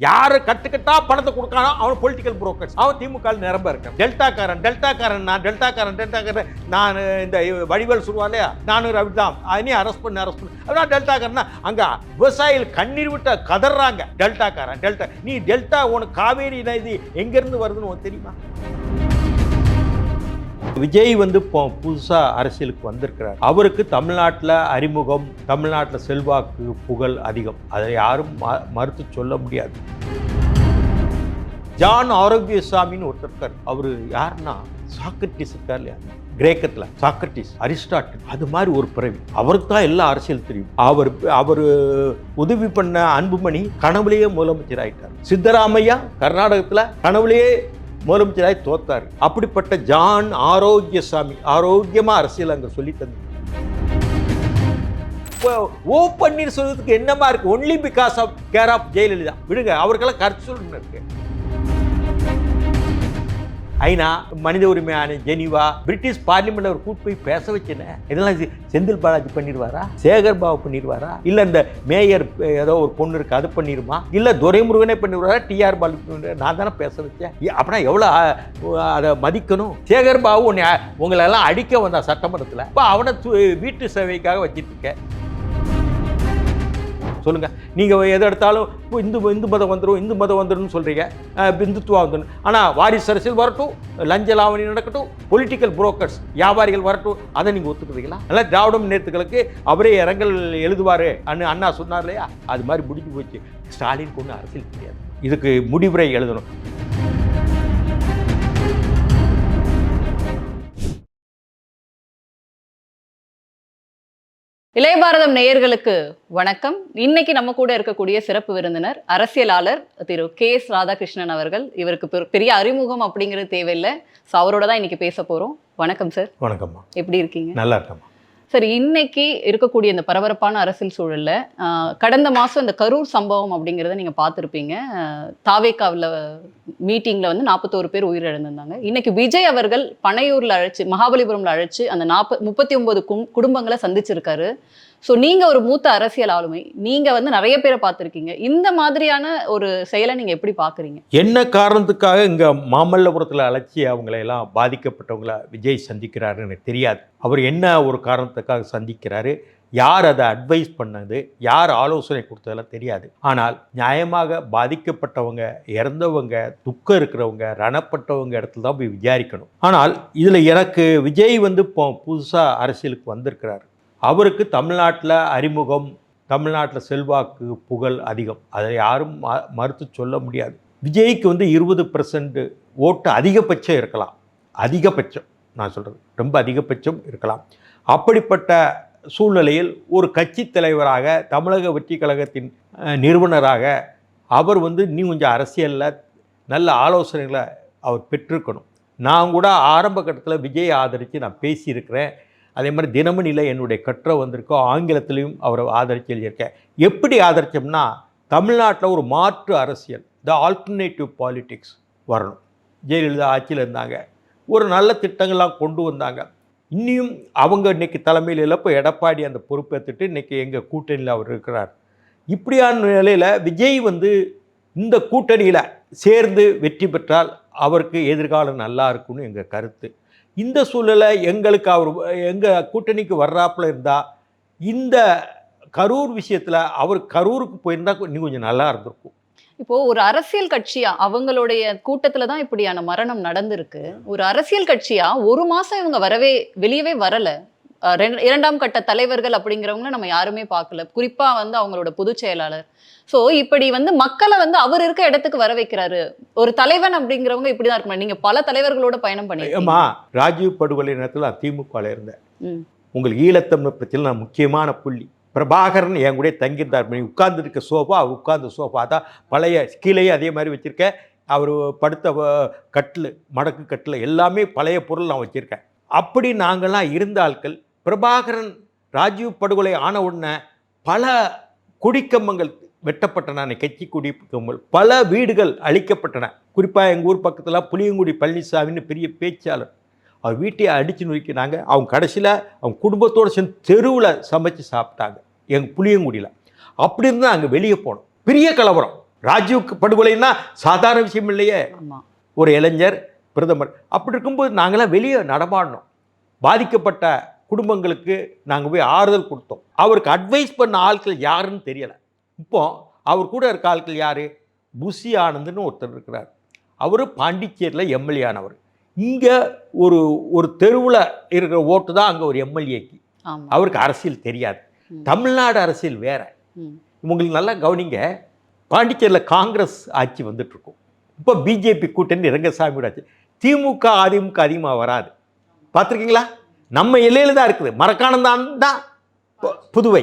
யாரு கட்டுக்கட்டா பணத்தை கொடுக்கானோ அவன் பொலிட்டிக்கல் புரோக்கர்ஸ் அவன் திமுக ல நிரம்ப இருக்கான் டெல்டாக்காரன் டெல்டாக்காரன் நான் டெல்டாக்காரன் டெல்டாக்காரன் நான் இந்த வடிவல் சொல்லுவா இல்லையா? நானும் ரவிதான் அதனையும் அரெஸ்ட் பண்ணு அரெஸ்ட் பண்ணு. அதான் டெல்டாக்காரன்னா அங்க விவசாயிகள் கண்ணீர் விட்ட கதறாங்க டெல்டாக்காரன் டெல்டா. நீ டெல்டா உனக்கு காவேரி நதி எங்கிருந்து வருதுன்னு உனக்கு தெரியுமா? விஜய் வந்து இப்போ புதுசாக அரசியலுக்கு வந்திருக்கிறார். அவருக்கு தமிழ்நாட்டில் அறிமுகம் தமிழ்நாட்டில் செல்வாக்கு புகழ் அதிகம். அதை யாரும் ம மறுத்து சொல்ல முடியாது. ஜான் ஆரோக்கியசாமின்னு ஒருத்தர் இருக்கார். அவர் யாருன்னா சாக்ரட்டிஸ் இருக்கார் இல்லையா? கிரேக்கத்தில் சாக்ரட்டிஸ் அரிஸ்டாட்டில். அது மாதிரி ஒரு பிறவி. அவருக்கு தான் எல்லா அரசியல் தெரியும். அவர் அவர் உதவி பண்ண அன்புமணி கனவுலேயே முதலமைச்சர் ஆயிட்டார். சித்தராமையா கர்நாடகத்தில் கனவுலேயே முதலமைச்சராய் தோத்தார். அப்படிப்பட்ட ஜான் ஆரோக்கியசாமி ஆரோக்கியமாக அரசியல் அங்கே சொல்லி தந்து இப்போ ஓ பன்னீர் சொல்றதுக்கு என்னமா இருக்கு? Only because of care of Jayalalithaa. விடுங்க அவருக்கெல்லாம் கருத்து சொல்லணும் இருக்கு. ஐநா மனித உரிமை ஆணையம் ஜெனிவா பிரிட்டிஷ் பார்லிமெண்ட் அவர் கூட்டு போய் பேச வச்சேனே இதெல்லாம் செந்தில் பாலாஜி பண்ணிடுவாரா? சேகர் பாபு பண்ணிடுவாரா? இல்ல இந்த மேயர் ஏதோ ஒரு பொண்ணு இருக்கு அது பண்ணிடுமா? இல்ல துரைமுருகனே பண்ணிடுவாரா? டிஆர் பாலு நான் தானே பேச வச்சேன். அப்படின்னா எவ்வளோ அதை மதிக்கணும்? சேகர் பாபு உன்னை உங்களை எல்லாம் அடிக்க வந்தா சட்டமன்றத்தில். இப்போ அவனை வீட்டு சேவைக்காக வச்சிட்டு இருக்கேன் சொல்லுங்கள் நீங்கள் எதை எடுத்தாலும் இப்போ இந்து இந்து மதம் வந்துடும் இந்து மதம் வந்துடும் சொல்கிறீங்க அஹ் இந்துத்துவா வந்துடும் ஆனால் வாரிசு அரசியல் வரட்டும் லஞ்ச லாவணி நடக்கட்டும் பொலிட்டிக்கல் புரோக்கர்ஸ் வியாபாரிகள் வரட்டும் அதை நீங்கள் ஒத்துக்குறீங்களா? அதெல்லாம் திராவிடம் முன்னேற்றங்களுக்கு அவரே இரங்கல் எழுதுவார். அண்ணு அண்ணா சொன்னார் இல்லையா? அது மாதிரி முடிஞ்சு போச்சு. ஸ்டாலின் கொண்டு அரசியல் கிடையாது. இதுக்கு முடிவுரை எழுதணும். இளைய பாரதம் நேயர்களுக்கு வணக்கம். இன்னைக்கு நம்ம கூட இருக்கக்கூடிய சிறப்பு விருந்தினர் அரசியலாளர் திரு கே எஸ் ராதாகிருஷ்ணன் அவர்கள். இவருக்கு பெரு- பெரிய அறிமுகம் அப்படிங்கிறது தேவையில்லை. ஸோ அவரோட தான் இன்னைக்கு பேச போறோம். வணக்கம் சார் வணக்கம்மா. எப்படி இருக்கீங்க? நல்லா இருக்கம்மா. சார் இன்னைக்கு இருக்கக்கூடிய இந்த பரபரப்பான அரசியல் சூழல்ல கடந்த மாசம் இந்த கரூர் சம்பவம் அப்படிங்கிறத நீங்க பார்த்துருப்பீங்க. தாவேக்காவில் மீட்டிங்ல வந்து நாற்பத்தோரு பேர் உயிரிழந்திருந்தாங்க. இன்னைக்கு விஜய் அவர்கள் பனையூர்ல அழைச்சு மகாபலிபுரம்ல அழைச்சு அந்த நாற்ப முப்பத்தி ஒன்பது குடும்பங்களை சந்திச்சிருக்காரு. ஸோ நீங்கள் ஒரு மூத்த அரசியல் ஆளுமை. நீங்கள் வந்து நிறைய பேரை பார்த்துருக்கீங்க. இந்த மாதிரியான ஒரு செயலை நீங்கள் எப்படி பார்க்குறீங்க? என்ன காரணத்துக்காக இங்கே மாமல்லபுரத்தில் அழைச்சி அவங்களையெல்லாம் பாதிக்கப்பட்டவங்கள விஜய் சந்திக்கிறாருன்னு எனக்கு தெரியாது. அவர் என்ன ஒரு காரணத்துக்காக சந்திக்கிறாரு? யார் அதை அட்வைஸ் பண்ணது? யார் ஆலோசனை கொடுத்ததெல்லாம் தெரியாது. ஆனால் நியாயமாக பாதிக்கப்பட்டவங்க இறந்தவங்க துக்கம் இருக்கிறவங்க ரணப்பட்டவங்க இடத்துல தான் போய் விசாரிக்கணும். ஆனால் இதில் எனக்கு விஜய் வந்து இப்போ புதுசாக அரசியலுக்கு வந்திருக்கிறார். அவருக்கு தமிழ்நாட்டில் அறிமுகம் தமிழ்நாட்டில் செல்வாக்கு புகழ் அதிகம். அதை யாரும் ம- மறுத்து சொல்ல முடியாது. விஜய்க்கு வந்து இருபது பர்சன்ட் ஓட்டு அதிகபட்சம் இருக்கலாம். அதிகபட்சம் நான் சொல்கிறது ரொம்ப அதிகபட்சம் இருக்கலாம். அப்படிப்பட்ட சூழ்நிலையில் ஒரு கட்சி தலைவராக தமிழக வெற்றி கழகத்தின் நிறுவனராக அவர் வந்து இன்னும் கொஞ்சம் அரசியலில் நல்ல ஆலோசனைகளை அவர் பெற்றிருக்கணும். நான் கூட ஆரம்ப கட்டத்தில் விஜய் ஆதரித்து நான் பேசியிருக்கிறேன். அதே மாதிரி தினமணியில் என்னுடைய கற்ற வந்திருக்கோ ஆங்கிலத்திலையும் அவரை ஆதரிச்சு எழுதியிருக்கேன். எப்படி ஆதரிச்சோம்னா தமிழ்நாட்டில் ஒரு மாற்று அரசியல் த ஆல்டர்னேட்டிவ் பாலிட்டிக்ஸ் வரணும். ஜெயலலிதா ஆட்சியில் இருந்தாங்க. ஒரு நல்ல திட்டங்கள்லாம் கொண்டு வந்தாங்க. இன்னியும் அவங்க இன்னைக்கு தலைமையில் இல்லை இப்போ எடப்பாடி அந்த பொறுப்பேற்றுட்டு இன்றைக்கி எங்கள் கூட்டணியில் அவர் இருக்கிறார். இப்படியான நிலையில் விஜய் வந்து இந்த கூட்டணியில் சேர்ந்து வெற்றி பெற்றால் அவருக்கு எதிர்காலம் நல்லா இருக்கும்னு எங்கள் கருத்து. இந்த சூழலை எங்களுக்கு அவர் எங்கள் கூட்டணிக்கு வர்றாப்புல இருந்தால் இந்த கரூர் விஷயத்தில் அவர் கரூருக்கு போயிருந்தா இன்னும் கொஞ்சம் நல்லா இருந்திருக்கும். இப்போ ஒரு அரசியல் கட்சியா அவங்களுடைய கூட்டத்துல தான் இப்படியான மரணம் நடந்திருக்கு. ஒரு அரசியல் கட்சியா ஒரு மாசம் இவங்க வரவே வெளியவே வரல. இரண்டாம் கட்ட தலைவர்கள் அப்படிங்கிறவங்க நம்ம யாருமே பார்க்கல. குறிப்பா வந்து அவங்களோட பொதுச் செயலாளர். சோ இப்படி வந்து மக்களை வந்து அவர் இருக்க இடத்துக்கு வர வைக்கிறாரு. ஒரு தலைவன் அப்படிங்கிறவங்க இப்படிதான் இருக்கணும் நீங்க பல தலைவர்களோட பயணம் பண்ணி ஏம்மா ராஜீவ் படுகொலை நேரத்தில் திமுகவில் இருந்தேன். உங்களுக்கு ஈழத்தமிழ் பிரச்சனை நான் முக்கியமான புள்ளி. பிரபாகரன் என் கூட தங்கியிருந்தார். நீ உட்கார்ந்துருக்க சோஃபா அவர் உட்கார்ந்த சோஃபா. தான் பழைய கீழேயே அதே மாதிரி வச்சுருக்கேன் அவர் படுத்த கட்டில் மடக்கு கட்டில் எல்லாமே பழைய பொருள் நான் வச்சுருக்கேன். அப்படி நாங்கள்லாம் இருந்த ஆட்கள் பிரபாகரன் ராஜீவ் படுகொலை ஆன உடனே பல கொடிக்கம்பங்கள் வெட்டப்பட்டன. கட்சி கொடி கம்பங்கள் பல வீடுகள் அழிக்கப்பட்டன. குறிப்பாக எங்கள் ஊர் பக்கத்தில் புளியங்குடி பழனிசாமின்னு பெரிய பேச்சாளர். அவர் வீட்டையே அடித்து நொறுக்கினாங்க. அவங்க கடைசியில் அவங்க குடும்பத்தோடு சேர்ந்து தெருவில் சமைச்சு சாப்பிட்டாங்க எங்கள் புளியங்குடியில். அப்படி இருந்து அங்கே வெளியே போனோம். பெரிய கலவரம். ராஜீவ் படுகொலைன்னா சாதாரண விஷயம் இல்லையே. ஒரு இளைஞர் பிரதமர். அப்படி இருக்கும்போது நாங்களாம் வெளியே நடமாடினோம். பாதிக்கப்பட்ட குடும்பங்களுக்கு நாங்கள் போய் ஆறுதல் கொடுத்தோம். அவருக்கு அட்வைஸ் பண்ண ஆட்கள் யாருன்னு தெரியலை. இப்போ அவர் கூட இருக்க ஆட்கள் யார்? புசி ஆனந்த்னு ஒருத்தர் இருக்கிறார். அவர் பாண்டிச்சேரியில் எம்எல்ஏ ஆனவர். இங்கே ஒரு ஒரு தெருவில் இருக்கிற ஓட்டு தான் அங்கே ஒரு எம்எல்ஏக்கு அவருக்கு அரசியல் தெரியாது. தமிழ்நாடு அரசியல் வேற. உங்களுக்கு நல்லா கவனிங்க பாண்டிச்சேரியில் காங்கிரஸ் ஆட்சி வந்துட்டு இருக்கும் இப்போ பிஜேபி கூட்டணி ரங்கசாமியோட ஆட்சி. திமுக அதிமுக அதிகமாக வராது. பார்த்துருக்கீங்களா? நம்ம எல்லையில் தான் இருக்குது. மரக்காணந்தான் தான் புதுவை.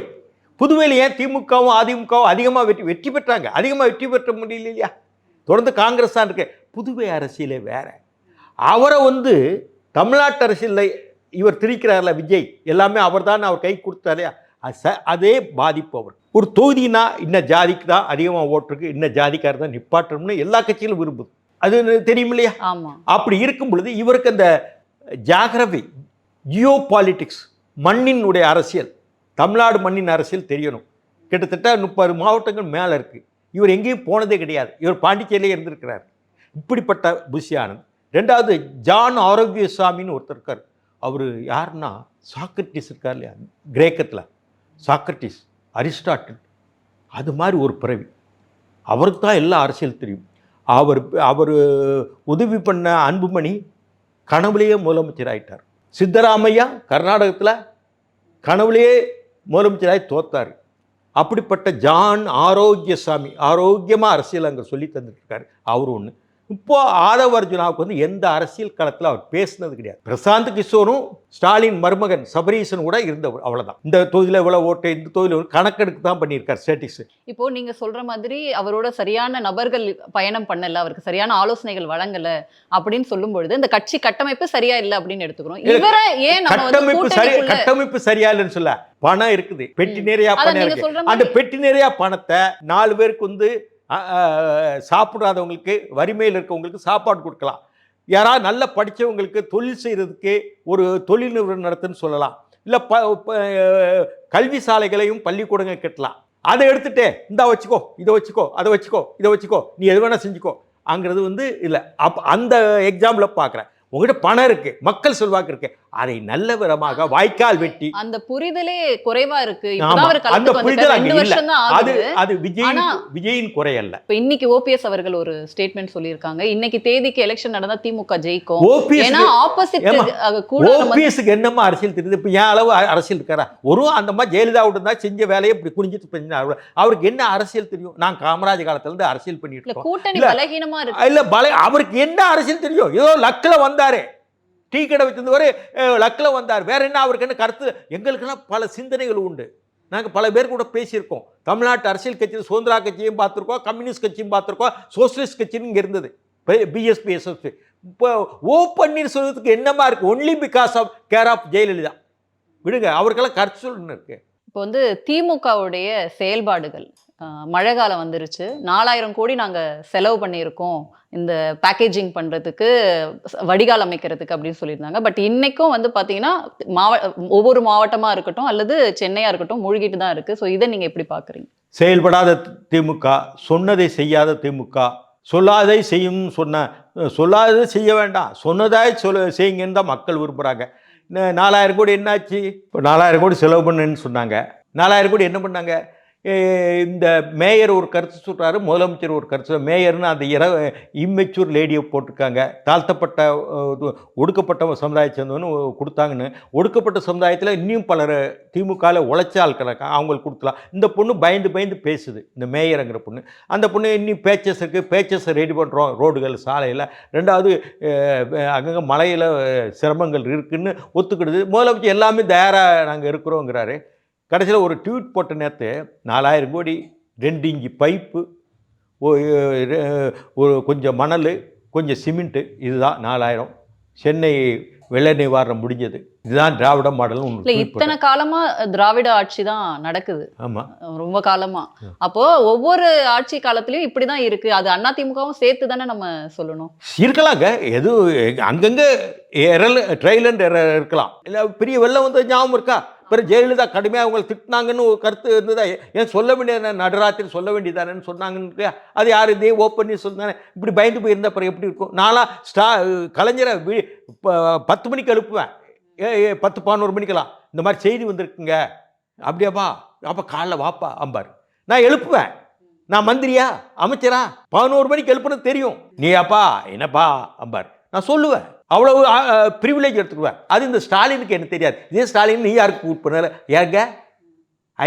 புதுவையில் ஏன் திமுகவும் அதிமுகவும் அதிகமாக வெற்றி வெற்றி பெற்றாங்க? அதிகமாக வெற்றி பெற்ற முடியல இல்லையா? தொடர்ந்து காங்கிரஸ் தான் இருக்கு. புதுவை அரசியலே வேற. அவரை வந்து தமிழ்நாட்டு அரசியலில் இவர் திரிக்கிறார்ல விஜய். எல்லாமே அவர் தான் அவர் கை கொடுத்தாரு அது ச- அதே பாதிப்பு அவர். ஒரு தொகுதினா இன்ன ஜாதிக்கு தான் அதிகமாக ஓட்டுருக்கு இன்ன ஜாதிக்காரர் தான் நிப்பாட்டணும்னு எல்லா கட்சியிலும் விரும்புது. அது தெரியும் இல்லையா அப்படி இருக்கும் பொழுது இவருக்கு அந்த ஜாகிரபி ஜியோ பாலிட்டிக்ஸ் மண்ணினுடைய அரசியல். தமிழ்நாடு மண்ணின் அரசியல் தெரியணும். கிட்டத்தட்ட முப்பது மாவட்டங்கள் மேலே இருக்குது இவர் எங்கேயும் போனதே கிடையாது. இவர் பாண்டிச்சேரியிலே இருந்திருக்கிறார். இப்படிப்பட்ட புஷி ஆனந்த் ரெண்டாவது ஜான் ஆரோக்கியசாமின்னு ஒருத்தர் இருக்கார். அவர் யாருன்னா சாக்ரட்டிஸ் இருக்கார் இல்லையா? கிரேக்கத்தில். Socrates Aristotle. அது மாதிரி ஒரு பிறவி. அவருக்கு தான் எல்லா அரசியல் தெரியும். அவர் அவர் உதவி பண்ண அன்புமணி கனவுலேயே முதலமைச்சர் ஆயிட்டார். சித்தராமையா கர்நாடகத்தில் கனவுலேயே முதலமைச்சராகி தோத்தார். அப்படிப்பட்ட ஜான் ஆரோக்கியசாமி ஆரோக்கியமாக அரசியல் அங்கே சொல்லி தந்துட்டுருக்காரு அவர் ஒன்று இப்போ ஆதவ அர்ஜுனாவுக்கு வந்து எந்த அரசியல் களத்தில் அவர் பேசினது கிடையாது. பிரசாந்த் கிஷோரும் ஸ்டாலின் மருமகன் சபரீசன் கூட இருந்தவர் அவ்வளோதான் இந்த தொகுதியில் இவ்வளோ ஓட்டு இந்த தொகுதியில் கணக்கெடுக்கு தான் பண்ணியிருக்கார் ஸ்டேட்டிக்ஸ் இப்போ நீங்க சொல்ற மாதிரி அவரோட சரியான நபர்கள் பயணம் பண்ணல அவருக்கு சரியான ஆலோசனைகள் வழங்கல அப்படின்னு சொல்லும் பொழுது இந்த கட்சி கட்டமைப்பு சரியா இல்ல அப்படின்னு எடுத்துக்கிறோம். இவரை ஏன் கட்டமைப்பு சரி கட்டமைப்பு சரியா இல்லைன்னு சொல்ல பணம் இருக்குது. பெட்டி நிறையா பணம் இருக்கு. அந்த பெட்டி நிறையா பணத்தை நாலு பேருக்கு வந்து சாப்பிடாதவங்களுக்கு வறுமையில் இருக்கவங்களுக்கு சாப்பாடு கொடுக்கலாம். யாராவது நல்லா படித்தவங்களுக்கு தொழில் செய்கிறதுக்கு ஒரு தொழில் நிறுவனம் நடத்துன்னு சொல்லலாம். இல்லை ப ப- கல்வி சாலைகளையும் பள்ளிக்கூடங்கள் கட்டலாம். அதை எடுத்துகிட்டே இந்தா வச்சுக்கோ இதை வச்சுக்கோ அதை வச்சுக்கோ இதை வச்சுக்கோ நீ எது வேணால் செஞ்சுக்கோ. அங்கிறது வந்து இல்லை. அப் அந்த எக்ஸாம்பிளை பார்க்குறேன். உங்ககிட்ட பணம் இருக்குது மக்கள் செல்வாக்கு இருக்குது அதை நல்ல விதமாக வாய்க்கால் வெட்டி அந்த புரிதலே குறைவா இருக்கு. அந்த புரிதல் அங்க இல்ல. அது அது விஜயின் ஆனா- விஜயின் குறை அல்ல. இப்ப இன்னைக்கு ஓபிஎஸ் அவர்கள் ஒரு ஸ்டேட்மெண்ட் சொல்லியிருக்காங்க. இன்னைக்கு தேதிக்கு எலெக்ஷன் நடந்தா திமுக ஜெயிக்கும். ஓபிஎஸ் ஓபிஎஸ்க்கு என்னம்மா அரசியல் தெரியுது? இப்போ என் அளவு அரசியல் இருக்காரா? ஒரு அந்த மாதிரி ஜெயலலிதா விட்டு செஞ்ச வேலையை இப்படி குனிஞ்சிட்டு பண்ணி அவருக்கு என்ன அரசியல் தெரியும்? நான் காமராஜ் காலத்துல இருந்து அரசியல் பண்ணிட்டு கூட்டணி. பலகீனமா இருக்கு. இல்ல பல அவருக்கு என்ன அரசியல் தெரியும்? ஏதோ லக்கில் வந்தாரு. டீ கடை வச்சிருந்தவர் லக்கில் வந்தார். வேற என்ன அவருக்கு என்ன கருத்து? எங்களுக்கெல்லாம் பல சிந்தனைகள் உண்டு. நாங்கள் பல பேர் கூட பேசியிருக்கோம். தமிழ்நாட்டு அரசியல் கட்சியில் சுதந்திரா கட்சியும் பார்த்துருக்கோம் கம்யூனிஸ்ட் கட்சியும் பார்த்துருக்கோம் சோசியலிஸ்ட் கட்சின்னு இங்கே இருந்தது. பிஎஸ்பி எஸ்எஸ்பி இப்போ ஓ பன்னீர்செல்வத்துக்கு என்னமா இருக்கு? Only because of care of Jayalalithaa. விடுங்க அவருக்கெல்லாம் கருத்து சொல்லணும் இருக்கு. இப்போ வந்து திமுகவுடைய செயல்பாடுகள் மழை காலம் வந்துருச்சு. நாலாயிரம் கோடி நாங்கள் செலவு பண்ணியிருக்கோம் இந்த பேக்கேஜிங் பண்ணுறதுக்கு வடிகால் அமைக்கிறதுக்கு அப்படின்னு சொல்லியிருந்தாங்க. பட் இன்றைக்கும் வந்து பார்த்தீங்கன்னா மாவ ஒவ்வொரு மாவட்டமாக இருக்கட்டும் அல்லது சென்னையாக இருக்கட்டும் மூழ்கிட்டு தான் இருக்குது ஸோ இதை நீங்கள் எப்படி பார்க்குறீங்க செயல்படாத திமுக சொன்னதை செய்யாத திமுக சொல்லாதை செய்யும் சொன்ன சொல்லாததை செய்ய வேண்டாம். சொன்னதாய் சொல்ல செய்யுங்கன்னு தான் மக்கள் விரும்புகிறாங்க நாலாயிரம் கோடி என்னாச்சு? இப்போ நாலாயிரம் கோடி செலவு பண்ணுன்னு சொன்னாங்க. நாலாயிரம் கோடி என்ன பண்ணாங்க? இந்த மேயர் ஒரு கருத்து சொல்கிறாரு முதலமைச்சர் ஒரு கருத்து மேயர்னு அந்த இர இம்மெச்சூர் லேடியை போட்டிருக்காங்க. தாழ்த்தப்பட்ட இது, ஒடுக்கப்பட்ட சமுதாயத்தை சேர்ந்தவன்னு கொடுத்தாங்கன்னு. ஒடுக்கப்பட்ட சமுதாயத்தில் இன்னும் பலர் திமுகவில் உழைச்ச ஆட்கள் அவங்களுக்கு கொடுக்கலாம். இந்த பொண்ணு பயந்து பயந்து பேசுது. இந்த மேயருங்கிற பொண்ணு. அந்த பொண்ணு இன்னும் பேச்சஸ் இருக்குது பேச்சஸை ரெடி பண்ணுறோம் ரோடுகள் சாலையில். ரெண்டாவது அங்கங்கே மலையில் சிரமங்கள் இருக்குதுன்னு ஒத்துக்கிடுது. முதலமைச்சர் எல்லாமே தயாராக நாங்கள் இருக்கிறோங்கிறாரு. கடைசியில் ஒரு ட்வீட் போட்ட நேரத்து நாலாயிரம் கோடி ரெண்டு இஞ்சி பைப்பு ஒரு கொஞ்சம் மணல் கொஞ்சம் சிமெண்ட்டு இதுதான் நாலாயிரம். சென்னை வெள்ள நிவாரணம் முடிஞ்சது. இதுதான் திராவிட ஒன்று இல்ல இத்தனை போட்டேன். காலமா திராவிட ஆட்சி தான் நடக்குது. ஆமாம் ரொம்ப காலமா. ம். அப்போ ஒவ்வொரு ஆட்சி காலத்திலயும் இப்படிதான் இருக்கு. அது அண்ணா திமுகவும் சேர்த்து தானே நம்ம சொல்லணும். இருக்கலாங்க. எது அங்கங்கே எரல் ட்ரையல் அண்ட் இருக்கலாம். இல்லை பெரிய வெள்ளம் வந்து ஞாபகம் இருக்கா? பிறகு ஜெயலலிதா கடுமையாக அவங்களை திட்டினாங்கன்னு ஒரு கருத்து இருந்ததா? ஏன் சொல்ல வேண்டியது நடுராத்திரி சொல்ல வேண்டியதானேன்னு சொன்னாங்கன்னு அது யார்? இதே ஓப்பன் சொன்னானே. இப்படி பயந்து போயிருந்தா அப்புறம் எப்படி இருக்கும்? நான்லாம் ஸ்டா கலைஞரை ப- பத்து மணிக்கு எழுப்புவேன். ஏ ஏ பத்து பதினோரு மணிக்கெல்லாம். இந்த மாதிரி செய்தி வந்திருக்குங்க. அப்படியாப்பா? அப்போ காலைல வாப்பா அம்பார். நான் எழுப்புவேன். நான் மந்திரியா? அமைச்சரா? பதினோரு மணிக்கு எழுப்புனது தெரியும். நீ அப்பா என்னப்பா? அம்பார். நான் சொல்லுவேன். அவ்வளவு ப்ரிவிலேஜ் எடுத்துக்குவேன். அது இந்த ஸ்டாலினுக்கு எனக்கு தெரியாது. இதே ஸ்டாலின் நீ யாருக்கு கூட் பண்ணல ஏங்க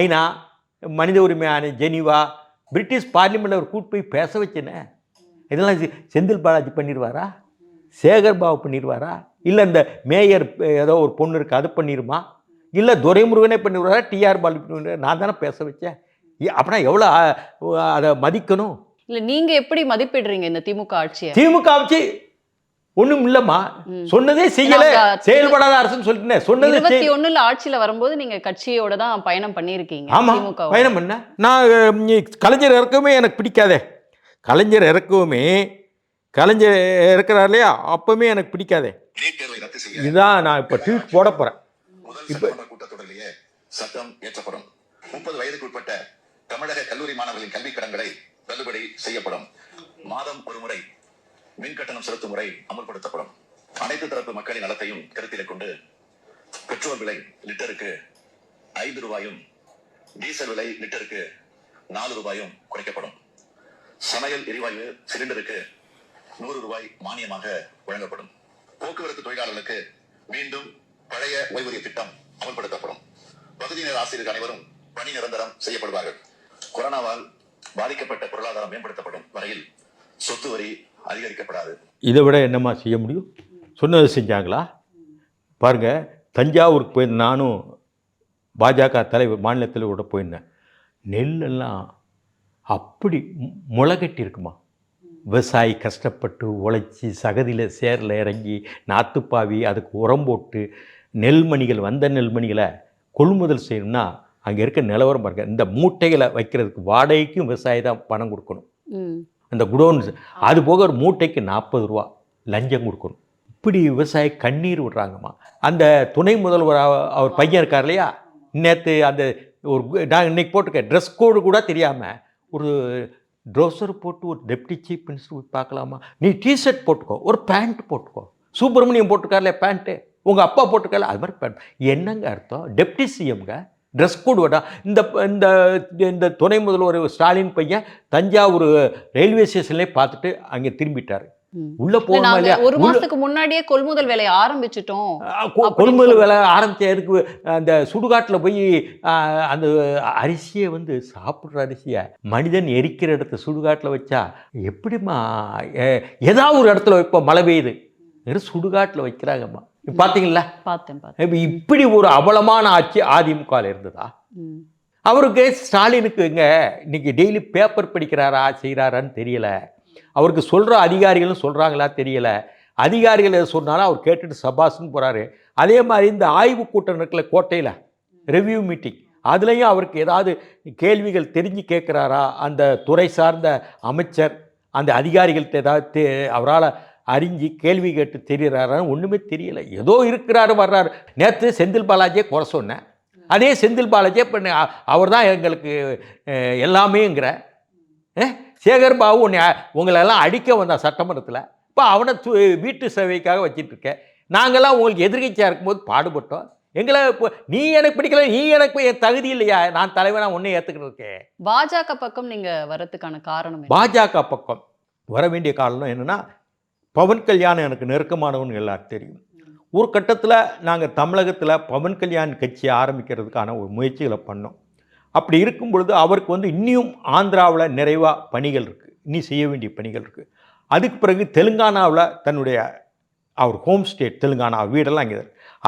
ஐநா மனித உரிமை ஆணையம் ஜெனீவா பிரிட்டிஷ் பார்லிமெண்ட் அவர் கூட்டு போய் பேச வச்சேனே. இதெல்லாம் செந்தில் பாலாஜி பண்ணிடுவாரா? சேகர் பாபு பண்ணிடுவாரா? இல்லை இந்த மேயர் ஏதோ ஒரு பொண்ணு இருக்கு அது பண்ணிடுமா? இல்லை துரைமுருகனே பண்ணிடுவாரா? டிஆர் பாலு பண்ணிடுவாரா? நான் தானே பேச வச்சேன். அப்படின்னா எவ்வளோ அதை மதிக்கணும்? இல்ல நீங்க எப்படி மதிப்பிடுறீங்க இந்த திமுக ஆட்சியை? திமுக வச்சு ஒன்றும் இல்லைம்மா. சொன்னதே செய்யல. செயல்படாத அரசுன்னு சொல்லிட்டேன். சொன்னது இருபத்தி ஒண்ணுல ஆட்சியில வரும்போது நீங்க கட்சியோட தான் பயணம் பண்ணிருக்கீங்க ஆமா. பயணம் பண்ண? நான் கலைஞர் இறக்கவுமே எனக்கு பிடிக்காதே. கலைஞர் இறக்கவுமே கலைஞர் இருக்கிறார் இல்லையா? அப்பவுமே எனக்கு பிடிக்காதே. இதுதான் நான் இப்போ ட்வீட் போட போகிறேன் முதல் சட்டமன்ற கூட்டத்தொடரிலேயே சட்டம் இயற்றப்படும் முப்பது வயதுக்கு உட்பட்ட தமிழக கல்லூரி மாணவர்களின் கல்விக் கடன்களை தள்ளுபடி செய்யப்படும். மாதம் ஒரு முறை மின் கட்டணம் செலுத்தும் முறை அமல்படுத்தப்படும். அனைத்து தரப்பு மக்களின் நலத்தையும் கருத்தில் கொண்டு பெட்ரோல் விலை லிட்டருக்கு ஐந்து ரூபாயும் டீசல் விலை லிட்டருக்கு நாலு ரூபாயும் குறைக்கப்படும். சமையல் எரிவாயு சிலிண்டருக்கு நூறு ரூபாய் மானியமாக வழங்கப்படும். போக்குவரத்து தொழிலாளர்களுக்கு மீண்டும் பழைய ஓய்வூதிய திட்டம் அமல்படுத்தப்படும். பகுதி நேர ஆசிரியர்கள் அனைவரும் பணி நிரந்தரம் செய்யப்படுவார்கள். கொரோனாவால் பாதிக்கப்பட்ட பொருளாதாரம் மேம்படுத்தப்படும் வரையில் சொத்து வரி அதிகரிக்கப்படாது. இதை விட என்னம்மா செய்ய முடியும்? சொன்னது செஞ்சாங்களா? பாருங்க தஞ்சாவூருக்கு போய் நானும் பாஜக தலைவர் மாநில தலைவரோட போயிருந்தேன். நெல்லெல்லாம் அப்படி முளைகட்டி இருக்குமா? விவசாயி கஷ்டப்பட்டு உழைச்சி சகதியில் சேரில் இறங்கி நாத்துப்பாவி அதுக்கு உரம் போட்டு நெல்மணிகள் வந்த நெல்மணிகளை கொள்முதல் செய்யணும்னா அங்கே இருக்க நிலவரம் பாருங்க இந்த மூட்டைகளை வைக்கிறதுக்கு வாடகைக்கும் விவசாயி தான் பணம் கொடுக்கணும். அந்த குடோன்ஸ் அது போக ஒரு மூட்டைக்கு நாற்பது ரூபா லஞ்சம் கொடுக்கணும். இப்படி விவசாயி கண்ணீர் விடுறாங்கம்மா. அந்த துணை முதல்வர் அவ- அவர் பையன் இருக்கார் இல்லையா? நேற்று அந்த ஒரு நான் இன்னைக்கு போட்டிருக்கேன். ட்ரெஸ் கோடு கூட தெரியாமல் ஒரு ட்ரௌசர் போட்டு ஒரு டெப்டி சீஃப் மினிஸ்டர் போய் பார்க்கலாமா? நீ டிஷர்ட் போட்டுக்கோ ஒரு பேண்ட் போட்டுக்கோ. சுப்பிரமணியம் போட்டிருக்கார்ல பேண்ட்டு உங்கள் அப்பா போட்டிருக்கால அது மாதிரி பேண்ட் என்னங்க அர்த்தம்? டெப்டி சிஎம்ங்க ட்ரெஸ் கோடு வேடா இந்த இந்த இந்த துணை முதல்வர் ஸ்டாலின் பையன் தஞ்சாவூர் ரயில்வே ஸ்டேஷன்லேயே பார்த்துட்டு அங்கே திரும்பிட்டார். உள்ளே போகணுமா ஒரு மாசத்துக்கு முன்னாடியே கொள்முதல் வேலையை ஆரம்பிச்சிட்டோம். கொள்முதல் வேலை ஆரம்பிச்ச எதுக்கு? அந்த சுடுகாட்டில் போய் அந்த அரிசியை வந்து சாப்பிட்ற அரிசியை மனிதன் எரிக்கிற இடத்த சுடுகாட்டில் வச்சா எப்படிம்மா? ஏதாவது ஒரு இடத்துல வைப்போம் மழை பெய்யுது. சுடுகாட்டில் வைக்கிறாங்கம்மா. பார்த்தீங்களா பார்த்தேன் பார்த்தேன். இப்ப இப்படி ஒரு அவலமான ஆட்சி அதிமுகவில் இருந்ததா. அவருக்கு ஸ்டாலினுக்கு இங்க இன்னைக்கு டெய்லி பேப்பர் படிக்கிறாரா செய்கிறாரான்னு தெரியல. அவருக்கு சொல்கிற அதிகாரிகளும் சொல்கிறாங்களா தெரியல. அதிகாரிகள் எது சொன்னாலும் அவர் கேட்டுட்டு சபாஸ்ன்னு போகிறாரு அதே மாதிரி இந்த ஆய்வு கூட்டம் இருக்குல்ல கோட்டையில் ரிவ்யூ மீட்டிங் அதுலேயும் அவருக்கு ஏதாவது கேள்விகள் தெரிஞ்சு கேட்குறாரா? அந்த துறை சார்ந்த அமைச்சர் அந்த அதிகாரிகள்ட்ட ஏதாவது அவரால் அறிஞ்சு கேள்வி கேட்டு தெரியறாரான்னு ஒன்றுமே தெரியல. ஏதோ இருக்கிறாரு வர்றாரு. நேற்று செந்தில் பாலாஜியை குறை சொன்னேன். அதே செந்தில் பாலாஜியை இப்போ அவர் தான் எங்களுக்கு எல்லாமேங்கிற. சேகர் பாபு உன்னை உங்களெல்லாம் அடிக்க வந்தான் சட்டமன்றத்தில். இப்போ அவனை து வீட்டு சேவைக்காக வச்சிட்டு இருக்கேன் நாங்கள்லாம் உங்களுக்கு எதிர்கட்சியாக இருக்கும்போது பாடுபட்டோம். எங்களை இப்போ நீ எனக்கு பிடிக்கல நீ எனக்கு என் தகுதி இல்லையா? நான் தலைவனா ஒன்றே ஏற்றுக்கிட்டு இருக்கேன் பாஜக பக்கம் நீங்க வரதுக்கான காரணம்? பாஜக பக்கம் வர வேண்டிய காரணம் என்னென்னா பவன் கல்யாணம் எனக்கு நெருக்கமானவன்னு எல்லாருக்கும் தெரியும். ஒரு கட்டத்தில் நாங்கள் தமிழகத்தில் பவன் கல்யாண் கட்சியை ஆரம்பிக்கிறதுக்கான ஒரு முயற்சிகளை பண்ணோம். அப்படி இருக்கும் பொழுது அவருக்கு வந்து இன்னியும் ஆந்திராவில் நிறைவாக பணிகள் இருக்குது இனி செய்ய வேண்டிய பணிகள் இருக்குது அதுக்கு பிறகு தெலுங்கானாவில் தன்னுடைய அவர் ஹோம் ஸ்டேட் தெலுங்கானா வீடெல்லாம் இங்கே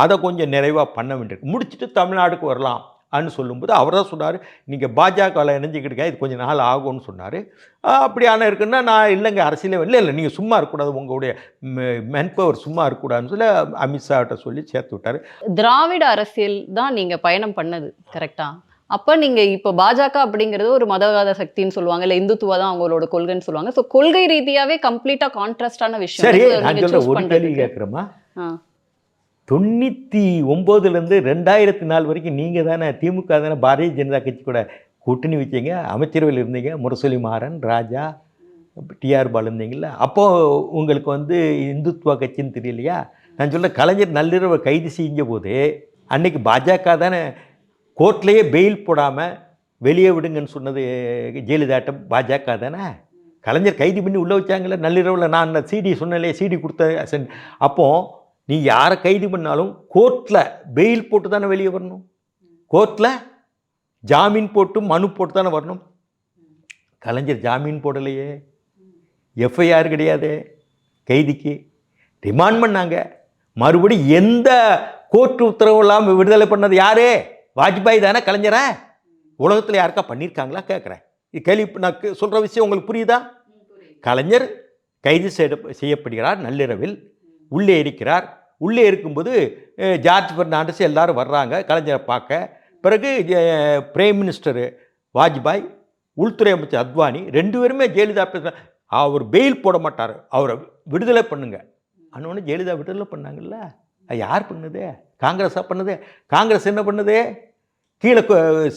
அதை கொஞ்சம் நிறைவாக பண்ண வேண்டியிருக்கு. முடிச்சுட்டு தமிழ்நாடுக்கு வரலாம். அன்னு சொல்லும்போது அவர் தான் சொன்னார் நீங்கள் பாஜகவில் இணைஞ்சிக்கிட்டுங்க இது கொஞ்சம் நாள் ஆகும்னு சொன்னார். அப்படியான இருக்குன்னா நான் இல்லைங்க அரசியலே இல்லை இல்லை நீங்கள் சும்மா இருக்கக்கூடாது உங்களுடைய மென் பவர் சும்மா இருக்கக்கூடாதுன்னு சொல்லி அமித்ஷாட்ட சொல்லி சேர்த்து விட்டார். திராவிட அரசியல் தான் நீங்க பயணம் பண்ணது கரெக்டா அப்ப நீங்க இப்ப பாஜக அப்படிங்கிறது ஒரு மதவாத சக்தின்னு சொல்லுவாங்க இல்ல இந்துத்துவா தான் அவங்களோட கொள்கைன்னு சொல்லுவாங்க. சோ கொள்கை ரீதியாவே கம்ப்ளீட்டா கான்ட்ராஸ்டான விஷயம். சரி நான் சொல்கிறேன் ஒரு கேள்வி பண்றதுக்கு. தொண்ணூற்றி ஒம்போதுலேருந்து ரெண்டாயிரத்தி நாலு வரைக்கும் நீங்கள் தானே திமுக தானே பாரதிய ஜனதா கட்சி கூட கூட்டணி வச்சீங்க அமைச்சரவையில் இருந்தீங்க முரசொலி மாறன் ராஜா டிஆர் பாலு இருந்தீங்களா அப்போது உங்களுக்கு வந்து இந்துத்துவா கட்சின்னு தெரியலையா? நான் சொல்ல கலைஞர் நள்ளிரவை கைது செஞ்ச போது அன்னைக்கு பாஜக தானே கோர்ட்லேயே பெயில் போடாமல் வெளியே விடுங்கன்னு சொன்னது ஜெயலலிதாட்டம் பாஜக தானே? கலைஞர் கைது பண்ணி உள்ளே வச்சாங்களே நள்ளிரவில். நான் அந்த சிடி சொன்னலே சிடி கொடுத்த அப்போது நீ யாரை கைது பண்ணாலும் கோர்ட்டில் பெயில் போட்டு தானே வெளியே வரணும்? கோர்ட்டில் ஜாமீன் போட்டு மனு போட்டு தானே வரணும்? கலைஞர் ஜாமீன் போடலையே. எஃப்ஐஆர் கிடையாது. கைதிக்கு. ரிமாண்ட் பண்ணாங்க. மறுபடி எந்த கோர்ட் உத்தரவு இல்லாமல் விடுதலை பண்ணது யாரு? வாஜ்பாய் தானே கலைஞரா? உலகத்தில் யாருக்கா பண்ணியிருக்காங்களா கேட்குறேன் இது கேள்வி நான் சொல்கிற விஷயம் உங்களுக்கு புரியுதா? கலைஞர் கைது செய்ய செய்யப்படுகிறார் நள்ளிரவில். உள்ளே இருக்கிறார். உள்ளே இருக்கும்போது ஜார்ஜ் பெர்னாண்டஸ் எல்லாரும் வர்றாங்க கலைஞரை பார்க்க. பிறகு பிரைம் மினிஸ்டர் வாஜ்பாய் உள்துறை அமைச்சர் அத்வானி ரெண்டு பேருமே ஜெயலலிதா பேசுகிற அவர் பெயில் போட மாட்டார். அவரை விடுதலை பண்ணுங்க. அன்னொன்று ஜெயலலிதா விடுதலை பண்ணாங்கல்ல? அது யார் பண்ணுது? காங்கிரஸாக பண்ணுது? காங்கிரஸ் என்ன பண்ணுது? கீழே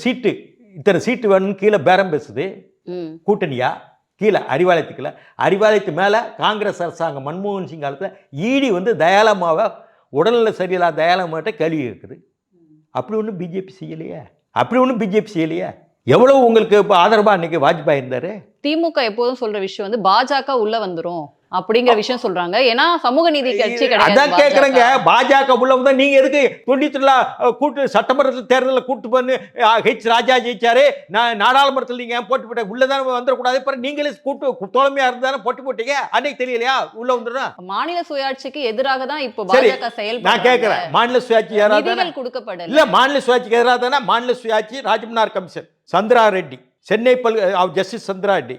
சீட்டு இத்தனை சீட்டு வேணும்னு கீழே பேரம் பேசுது. ம். கூட்டணியா? கீழே அறிவாலயத்துக்குள்ள அறிவாலயத்து மேலே காங்கிரஸ் அரசாங்கம் மன்மோகன் சிங் காலத்தில் ஈடி வந்து தயாளமாவை உடல்நிலை சரியில்லாத தயாளமாட்ட கேள்வி இருக்குது அப்படி ஒன்றும் பிஜேபி செய்யலையே? அப்படி ஒன்றும் பிஜேபி செய்யலையே? எவ்வளோ உங்களுக்கு இப்போ ஆதரவாக அன்றைக்கி வாஜ்பாய் இருந்தார்? திமுக எப்போதும் சொல்கிற விஷயம் வந்து பாஜக உள்ளே வந்துடும் அப்படிங்கிற விஷயம் சொல்றாங்க. ஏன்னா சமூக நீதி கட்சி அதான். கேட்குறேங்க பாஜக உள்ள வந்தா நீங்க எதுக்கு தொண்ணூத்துல கூட்டு சட்டமன்ற தேர்தலில் கூட்டு பண்ணி ஹெச் ராஜா ஜெயிச்சாரு. நான் நாடாளுமன்றத்தில் நீங்க போட்டி போட்ட உள்ளதானே வந்துடக்கூடாது. அப்புறம் நீங்களே கூட்டு தோழமையா இருந்தானே போட்டி போட்டீங்க? அன்னைக்கு தெரியலையா? உள்ள வந்துடும் மாநில சுயாட்சிக்கு எதிராக தான் இப்போ பாஜக நான் செயல்படுறாங்க கேட்குறேன் மாநில சுயாட்சி யாராவது கொடுக்கப்படல. இல்ல மாநில சுயாட்சிக்கு எதிராக தானே? மாநில சுயாட்சி ராஜ்மன்னார் கமிஷன். சந்திரா ரெட்டி சென்னை பல் ஜஸ்டிஸ் சந்திரா ரெட்டி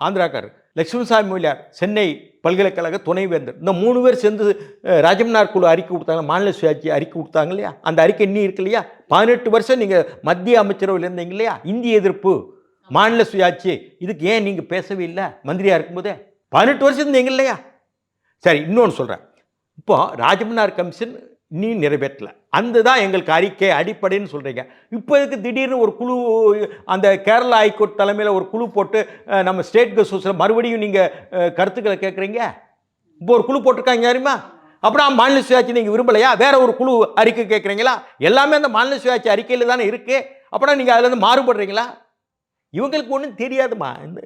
ஆந்திராக்கார் லட்சுமிசாமி மொழியார் சென்னை பல்கலைக்கழக துணைவேந்தர். இந்த மூணு பேர் சேர்ந்து ராஜம்னார் குழு அறிக்கை கொடுத்தாங்க மாநில சுயாட்சி அறிக்கை கொடுத்தாங்க இல்லையா? அந்த அறிக்கை இன்னும் இருக்கு இல்லையா? பதினெட்டு வருஷம் நீங்கள் மத்திய அமைச்சரவையில் இருந்தீங்க இல்லையா? இந்திய எதிர்ப்பு மாநில சுயாட்சி. இதுக்கு ஏன் நீங்கள் பேசவே இல்லை? மந்திரியாக இருக்கும்போதே. பதினெட்டு வருஷம் இருந்தீங்க இல்லையா? சரி இன்னொன்று சொல்கிறேன் இப்போ ராஜமன்னார் கமிஷன் நீ நிறைவேற்றல. அந்த தான் எங்களுக்கு அறிக்கை அடிப்படைன்னு சொல்கிறீங்க இப்போ இதுக்கு திடீர்னு ஒரு குழு அந்த கேரளா ஹைகோர்ட் தலைமையில் ஒரு குழு போட்டு நம்ம ஸ்டேட் கஸ்டோஸில் மறுபடியும் நீங்கள் கருத்துக்களை கேட்குறீங்க? இப்போ ஒரு குழு போட்டிருக்காங்க யாருமா? அப்புறம் மாநில சுயாட்சி நீங்கள் விரும்பலையா? வேற ஒரு குழு அறிக்கை கேட்குறீங்களா? எல்லாமே அந்த மாநில சுயாட்சி அறிக்கையில் தானே இருக்குது அப்புறம் நீங்கள் அதில் இருந்து மாறுபடுறீங்களா? இவங்களுக்கு ஒன்றும் தெரியாதுமா? இந்த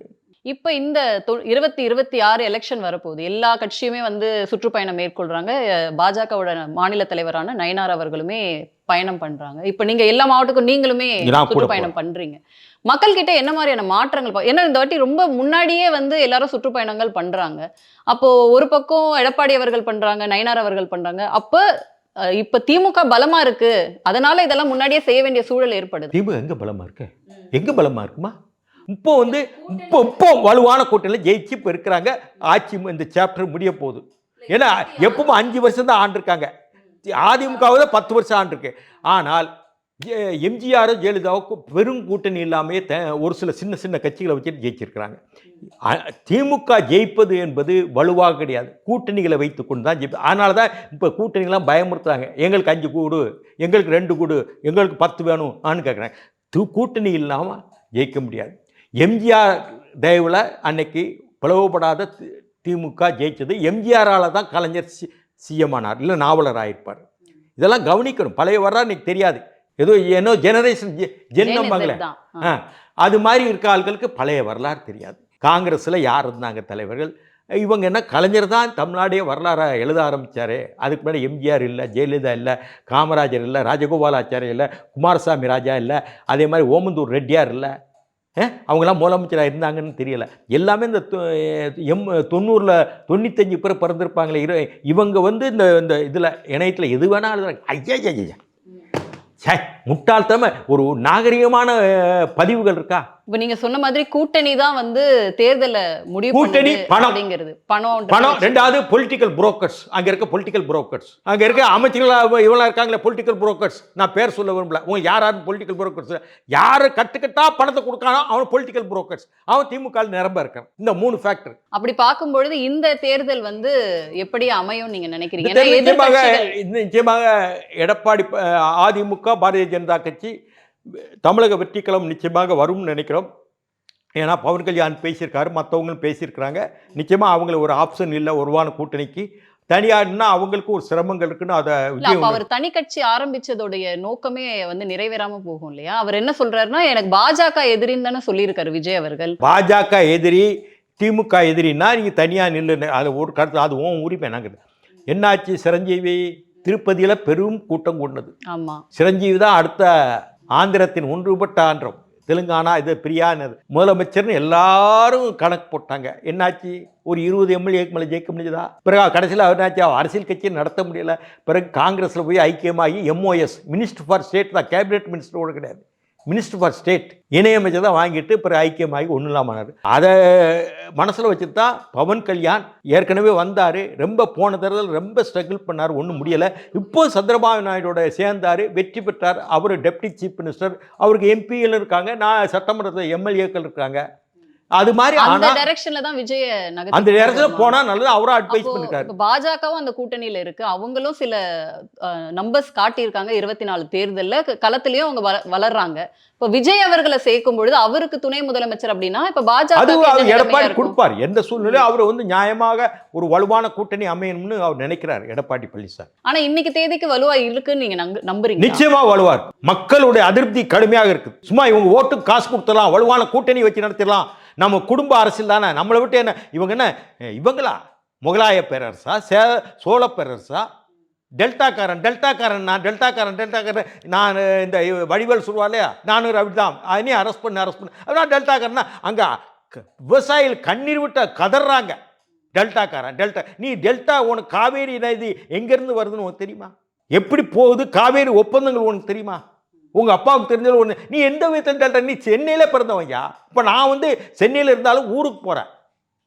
இப்ப இந்த தொ- இருபத்தி இருபத்தி ஆறு எலெக்ஷன் வரப்போகுது. எல்லா கட்சியுமே வந்து சுற்றுப்பயணம் மேற்கொள்றாங்க. அஹ் பாஜகவோட மாநில தலைவரான நயனார் அவர்களுமே பயணம் பண்றாங்க. இப்ப நீங்க எல்லா மாவட்டத்துக்கும் நீங்களுமே சுற்றுப்பயணம் பண்றீங்க. மக்கள் கிட்ட என்ன மாதிரியான மாற்றங்கள் ஏன்னா இந்த வாட்டி ரொம்ப முன்னாடியே வந்து எல்லாரும் சுற்றுப்பயணங்கள் பண்றாங்க. அப்போ ஒரு பக்கம் எடப்பாடி அவர்கள் பண்றாங்க நயனார் அவர்கள் பண்றாங்க. அப்ப இப்ப திமுக பலமா இருக்கு. அதனால இதெல்லாம் முன்னாடியே செய்ய வேண்டிய சூழல் ஏற்படுது. திமுக எங்கே பலமாக இருக்கு? எங்கே பலமாக இருக்குமா? இப்போ வந்து இப்போ இப்போ வலுவான கூட்டணியில் ஜெயிச்சு இப்போ இருக்கிறாங்க. ஆட்சி இந்த சாப்டர் முடிய போகுது. ஏன்னா எப்பவும் அஞ்சு வருஷம் தான் ஆண்டிருக்காங்க. அதிமுகவில் பத்து வருஷம் ஆண்டிருக்கு. ஆனால் எம்ஜிஆரோ ஜெயலலிதாவுக்கு ஜெயலலிதாவுக்கும் பெரும் கூட்டணி இல்லாமே த ஒரு சில சின்ன சின்ன கட்சிகளை வச்சுட்டு ஜெயிச்சிருக்கிறாங்க. திமுக ஜெயிப்பது என்பது வலுவாக கிடையாது. கூட்டணிகளை வைத்து கொண்டு தான் ஜெயிப்பது அதனால தான் இப்போ கூட்டணிகள்லாம் பயமுறுத்துறாங்க. எங்களுக்கு அஞ்சு கூடு எங்களுக்கு ரெண்டு கூடு எங்களுக்கு பத்து வேணும் ஆன்னு கேட்குறேன் கூட்டணி இல்லாமல் ஜெயிக்க முடியாது. எம்ஜிஆர் தயவில் அன்னைக்கு பிளவுபடாத தி- திமுக ஜெயிச்சது. எம்ஜிஆரால் தான் கலைஞர் சி சிஎம் ஆனார். இல்லை நாவலர் ஆயிருப்பார். இதெல்லாம் கவனிக்கணும். பழைய வரலாறு இன்னைக்கு தெரியாது. ஏதோ ஏனோ ஜெனரேஷன் ஜென் நம்பாங்களே தான். ஆ. அது மாதிரி இருக்க ஆட்களுக்கு பழைய வரலாறு தெரியாது. காங்கிரஸில் யார் இருந்தாங்க தலைவர்கள்? இவங்க என்ன கலைஞர் தான் தமிழ்நாடே வரலாறை எழுத ஆரம்பித்தார் அதுக்கு முன்னாடி எம்ஜிஆர் இல்லை ஜெயலலிதா இல்லை காமராஜர் இல்லை ராஜகோபாலாச்சாரியர் இல்லை குமாரசாமி ராஜா இல்லை அதே மாதிரி ஓமந்தூர் ரெட்டியார் இல்லை. அவங்களாம் முதலமைச்சராக இருந்தாங்கன்னு தெரியல. எல்லாமே இந்த தொ- எம் தொண்ணூறில் தொண்ணூத்தஞ்சு பேர் பிறந்திருப்பாங்களே இரு இவங்க வந்து இந்த இந்த இதில் இணையத்தில் எது வேணாலும் ஐயா ஐயா ஐயா சே முட்டாள்தமை ஒரு நாகரிகமான பதிவுகள் இருக்கா இப்ப நீங்க சொன்ன மாதிரி கூட்டணி தான் வந்து தேர்தலை முடிவு கூட்டணி, பணம். அப்படிங்கிறது. பணம் பணம். ரெண்டாவது பொலிட்டிக்கல் புரோக்கர்ஸ் அங்க இருக்க பொலிட்டிக்கல் புரோக்கர்ஸ் அங்க இருக்க அமைச்சர்களா இவங்களா இருக்காங்களே பொலிட்டிக்கல் புரோக்கர்ஸ் நான் பேர் சொல்ல விரும்பல. உங்க யார் யார் பொலிட்டிக்கல் புரோக்கர்ஸ் யாரு கட்டுக்கட்டா பணத்தை கொடுக்கானோ அவன் பொலிட்டிக்கல் புரோக்கர்ஸ் அவன் திமுக நிரம்ப இருக்கான். இந்த மூணு ஃபேக்டர் அப்படி பார்க்கும்பொழுது இந்த தேர்தல் வந்து எப்படி அமையும் நீங்க நினைக்கிறீங்க? நிச்சயமாக எடப்பாடி அதிமுக பாரதிய ஜனதா கட்சி தமிழக வெற்றிக்களம் நிச்சயமாக வரும்னு நினைக்கிறோம். ஏன்னா பவன் கல்யாண் பேசியிருக்காரு மற்றவங்களும் பேசியிருக்கிறாங்க. நிச்சயமாக அவங்களுக்கு ஒரு ஆப்ஷன் இல்லை உருவான கூட்டணிக்கு. தனியார்னா அவங்களுக்கு ஒரு சிரமங்கள் இருக்குன்னு அதை அவர் தனி கட்சி ஆரம்பிச்சதோடைய நோக்கமே வந்து நிறைவேறாம போகும் இல்லையா? அவர் என்ன சொல்றாருன்னா எனக்கு பாஜக எதிரின்னு தானே சொல்லியிருக்காரு விஜய் அவர்கள். பாஜக எதிரி திமுக எதிரின்னா நீங்கள் தனியாக நில்லு அது ஒரு கருத்து அது உன் உரிமை நாங்கள் என்னாச்சு? சிரஞ்சீவி திருப்பதியில் பெரும் கூட்டம் கொண்டது ஆமா. சிரஞ்சீவி தான் அடுத்த ஆந்திரத்தின் ஒன்றுபட்ட ஆந்திரம். தெலுங்கானா இது பிரியானது முதலமைச்சர்னு எல்லாரும் கணக்கு போட்டாங்க. என்னாச்சு? ஒரு இருபது எம்எல்ஏக்கு மேலே ஜெயிக்க முடிஞ்சதா? பிறகு கடைசியில் என்னாச்சு? அரசியல் கட்சியை நடத்த முடியல. பிறகு காங்கிரஸில் போய் ஐக்கியமாகி எம்ஓஎஸ் மினிஸ்டர் ஃபார் ஸ்டேட் தான் கேபினெட் மினிஸ்டரோட கிடையாது. மினிஸ்டர் ஃபார் ஸ்டேட் இணையமைச்சர் தான் வாங்கிட்டு பிறகு ஐக்கியமாகி ஒன்றும் இல்லாமல் அதை மனசில் வச்சு தான் பவன் கல்யாண் ஏற்கனவே வந்தார். ரொம்ப போன தேர்தல் ரொம்ப ஸ்ட்ரகிள் பண்ணார். ஒன்றும் முடியலை. இப்போ சந்திரபாபு நாயுடோட சேர்ந்தார். வெற்றி பெற்றார். அவர் டெப்டி சீஃப் மினிஸ்டர் அவருக்கு எம்பியில் இருக்காங்க. நான் சட்டமன்றத்தில் எம்எல்ஏக்கள் இருக்காங்க. அது மாதிரி அந்த டைரக்ஷன்ல தான் விஜய அந்த நேரத்தில் போனால் நல்லது அவரும் அட்வைஸ் பண்ணிட்டாரு. இப்போ பாஜகவும் அந்த கூட்டணியில இருக்கு. அவங்களும் சில நம்பர்ஸ் காட்டியிருக்காங்க இருபத்தி நாலு தேர்தல்ல களத்திலயும் அவங்க வள- வளர்றாங்க. இப்போ விஜய் அவர்களை சேர்க்கும் பொழுது அவருக்கு துணை முதலமைச்சர் அப்படின்னா இப்ப பாஜக எடப்பாடி? கொடுப்பார். எந்த சூழ்நிலையும் அவர் வந்து நியாயமாக ஒரு வலுவான கூட்டணி அமையணும்னு அவர் நினைக்கிறார் எடப்பாடி பழனிசாமி. ஆனா இன்னைக்கு தேதிக்கு வலுவா இருக்குன்னு நீங்க நம்புறீங்க நிச்சயமா வலுவார் மக்களுடைய அதிருப்தி கடுமையாக இருக்குது சும்மா இவங்க ஓட்டுக்கு காசு கொடுத்துடலாம் வலுவான கூட்டணி வச்சு நடத்திடலாம். நம்ம குடும்ப அரசியல் தானே? நம்மளை விட்டு என்ன? இவங்க என்ன? இவங்களா? முகலாய பேரரசா? சே சோழ பேரரசா? டெல்டாக்காரன் டெல்டாக்காரன் நான் டெல்டாக்காரன் டெல்டாக்காரன். நான் இந்த வடிவேல் சொல்லுவாள் நானும் ரவிதான் நீ அரெஸ்ட் பண்ணு அரெஸ்ட் பண்ணு. அதான் டெல்டாக்காரன்னா அங்கே விவசாயிகள் கண்ணீர் விட்ட கதறாங்க டெல்டாக்காரன் டெல்டா. நீ டெல்டா உனக்கு காவேரி நதி எங்கேருந்து வருதுன்னு உனக்கு தெரியுமா? எப்படி போகுது? காவேரி ஒப்பந்தங்கள் உனக்கு தெரியுமா? உங்கள் அப்பாவுக்கு தெரிஞ்சது ஒன்று நீ எந்த விதத்தில் டெல்டா நீ சென்னையில் பிறந்தவன்யா இப்போ நான் வந்து சென்னையில் இருந்தாலும் ஊருக்கு போகிறேன்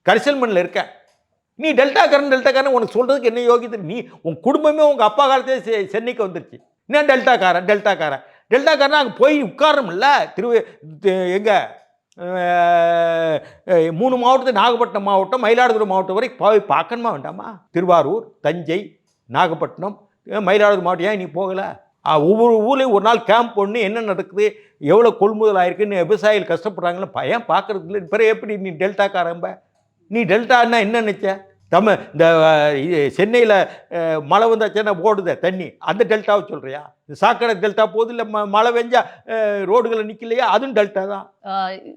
கரிசல்மண்ணில் இருக்கேன். நீ டெல்டாக்காரன் டெல்டாக்காரன் உனக்கு சொல்கிறதுக்கு என்ன யோகியது நீ உன் குடும்பமே உங்கள் அப்பா காலத்தே செ- சென்னைக்கு வந்துருச்சு. நான் டெல்டாக்காரன் டெல்டாக்காரன். டெல்டாக்காரன் அங்கே போய் உட்காரமில்ல திரு எங்கே மூணு மாவட்டத்து நாகப்பட்டினம் மாவட்டம் மயிலாடுதுறை மாவட்டம் வரை போய் பார்க்கணுமா வேண்டாமா? திருவாரூர் தஞ்சை நாகப்பட்டினம் மயிலாடுதுறை மாவட்டம். ஏன் நீ போகலை? ஒவ்வொரு ஊர்லேயும் ஒரு நாள் கேம்ப் பண்ணி என்ன நடக்குது எவ்வளோ கொள்முதல் ஆயிருக்குன்னு விவசாயிகள் கஷ்டப்படுறாங்கன்னு பையன் பார்க்கறது இல்லை? பிறகு எப்படி நீ டெல்டாக்காரம்ப நீ டெல்டான்னா என்ன நினச்ச? நம்ம இந்த சென்னையில் மழை வந்தாச்சுன்னா ஓடுதே தண்ணி? அந்த டெல்டாவை சொல்கிறியா சாக்கடை டெல்டா போகுது இல்லை ம மழை பெஞ்சா ரோடுகளை நிற்கலையா அதுவும் டெல்டா தான்.